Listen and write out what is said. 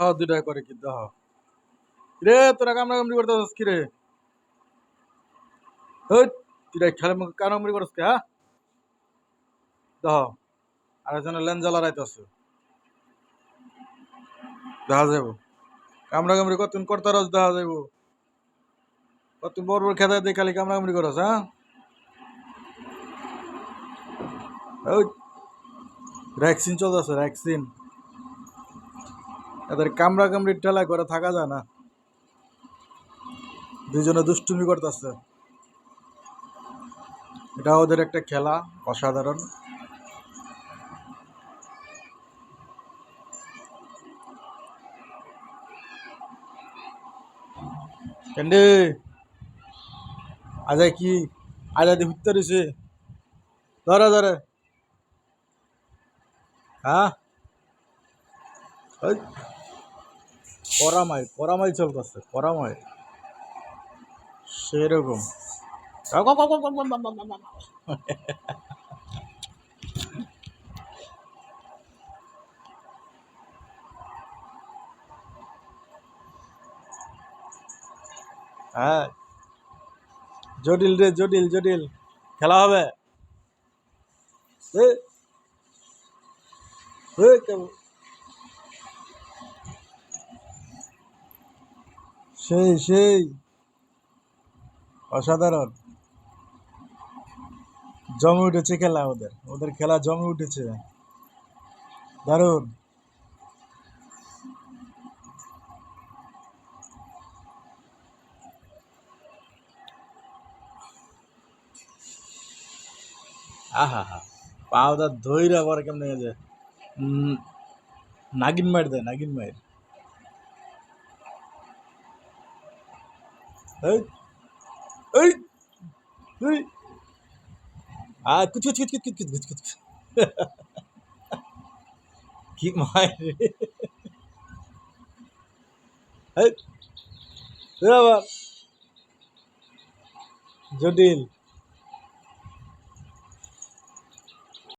হ্যাঁ দুটাই করে কি দেহ রে তোরা কামড়া কামড়ি করতে কি রে তুই খেলে কামড়ি করস কে হ্যাঁ? দেহ আর একজনের লেঞ্জা লড়াইতেছে দেখা যাব কামড়া কামড়ি কতদিন করতে রস দেখা যাব কতদিন বড় বড় খেতে দিয়ে খালি কামড়া কামড়ি করস হ্যাঁ? ওই ভ্যাকসিন চলতেছে ভ্যাকসিন এদের কামড়া কামড়ি ঠেলায় করে থাকা যায় না। দুজনে দুষ্টুমি করতেছে। এটা ওদের একটা খেলা, অসাধারণ। কেন্ডে আজ কি আজ আদি হুত্তে রয়েছে ধরে ধরে। হ্যাঁ? করামাই করামাই চলতেছে করামাই সেরকম। হ্যাঁ। জটিল রে জটিল জটিল। খেলা হবে। কেমন? সেই সেই। অসাধারণ। জমে উঠেছে খেলা ওদের। ওদের খেলা জমে উঠেছে। দারুণ। আহা হা পাওদা ধইরা আবার কেমনে নাগিন মার দেয় নাগিন মার এই এই আর কিছু কিছু কিছু কিছু কিছু কিছু কি মায় রে। জটিল।